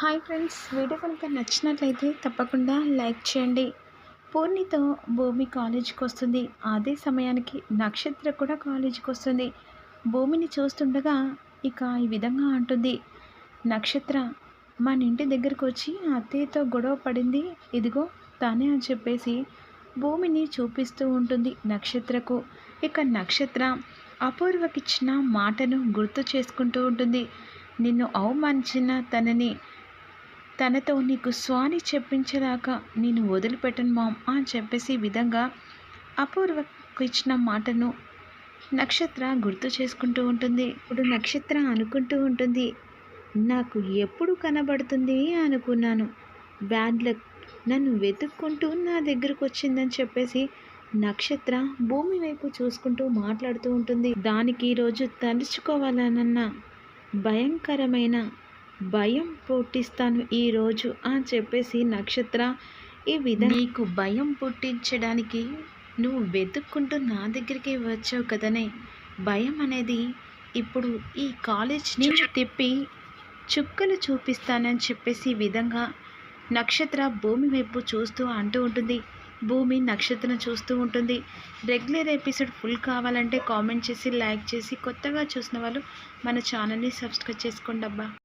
Hi friends video కనుక నచ్చినట్లయితే తప్పకుండా లైక్ చేయండి. పూర్ణితో భూమి కాలేజీకి వస్తుంది. అదే సమయానికి నక్షత్ర కూడా కాలేజీకి వస్తుంది. భూమిని చూస్తుండగా ఇక ఈ విధంగా అంటుంది. నక్షత్ర మన ఇంటి దగ్గరకు వచ్చి అత్తయ్యతో గొడవ పడింది. ఇదిగో తానే అని చెప్పేసి భూమిని చూపిస్తూ ఉంటుంది నక్షత్రకు. ఇక నక్షత్ర అపూర్వకిచ్చిన మాటను గుర్తు చేసుకుంటూ ఉంటుంది. నిన్ను అవమానించిన తనని తనతో నీకు స్వాని చెప్పించేదాకా నేను వదిలిపెట్టను మామ్ అని చెప్పేసి విధంగా అపూర్వకు ఇచ్చిన మాటను నక్షత్ర గుర్తు చేసుకుంటూ ఉంటుంది. ఇప్పుడు నక్షత్ర అనుకుంటూ ఉంటుంది నాకు ఎప్పుడు కనబడుతుంది అనుకున్నాను. బ్యాడ్ లక్ నన్ను వెతుక్కుంటూ నా దగ్గరకు వచ్చిందని చెప్పేసి నక్షత్ర భూమి వైపు చూసుకుంటూ మాట్లాడుతూ ఉంటుంది. దానికి ఈరోజు తలుచుకోవాలనన్న భయంకరమైన భయం పుట్టిస్తాను ఈరోజు అని చెప్పేసి నక్షత్ర ఈ విధంగా నీకు భయం పుట్టించడానికి నువ్వు వెతుక్కుంటూ నా దగ్గరికి వచ్చావు కదనే. భయం అనేది ఇప్పుడు ఈ కాలేజ్ నేను తిప్పి చుక్కలు చూపిస్తానని చెప్పేసి ఈ విధంగా నక్షత్ర భూమి వైపు చూస్తూ అంటూ ఉంటుంది. భూమి నక్షత్రం చూస్తూ ఉంటుంది. రెగ్యులర్ ఎపిసోడ్ ఫుల్ కావాలంటే కామెంట్ చేసి లైక్ చేసి కొత్తగా చూసిన వాళ్ళు మన ఛానల్ని సబ్స్క్రైబ్ చేసుకోండి అబ్బా.